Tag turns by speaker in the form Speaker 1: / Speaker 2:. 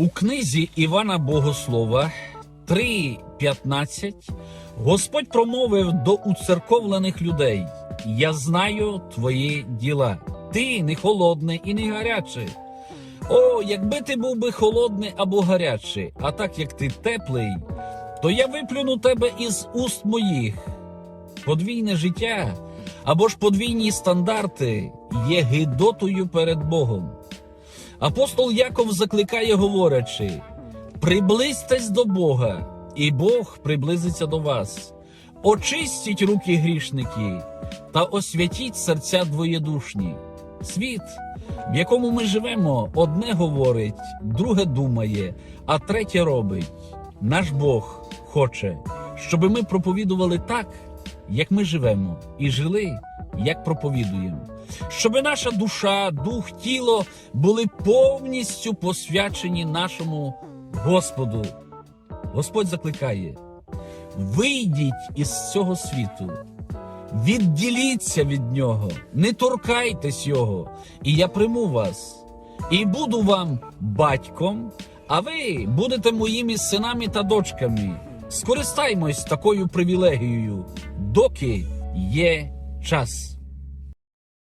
Speaker 1: У книзі Івана Богослова 3.15 Господь промовив до уцерковлених людей: Я знаю твої діла. Ти не холодний і не гарячий. О, якби ти був би холодний або гарячий, а так як ти теплий, то я виплюну тебе із уст моїх. Подвійне життя або ж подвійні стандарти є гидотою перед Богом. Апостол Яков закликає, говорячи: приблизьтесь до Бога, і Бог приблизиться до вас. Очистіть руки грішники та освятіть серця двоєдушні. Світ, в якому ми живемо, одне говорить, друге думає, а третє робить. Наш Бог хоче, щоб ми проповідували так, як ми живемо, і жили, як проповідуємо. Щоб наша душа, дух, тіло були повністю посвячені нашому Господу. Господь закликає: вийдіть із цього світу, відділіться від нього, не торкайтесь його, і я приму вас, і буду вам батьком, а ви будете моїми синами та дочками. Скористаймось такою привілегією, доки є час.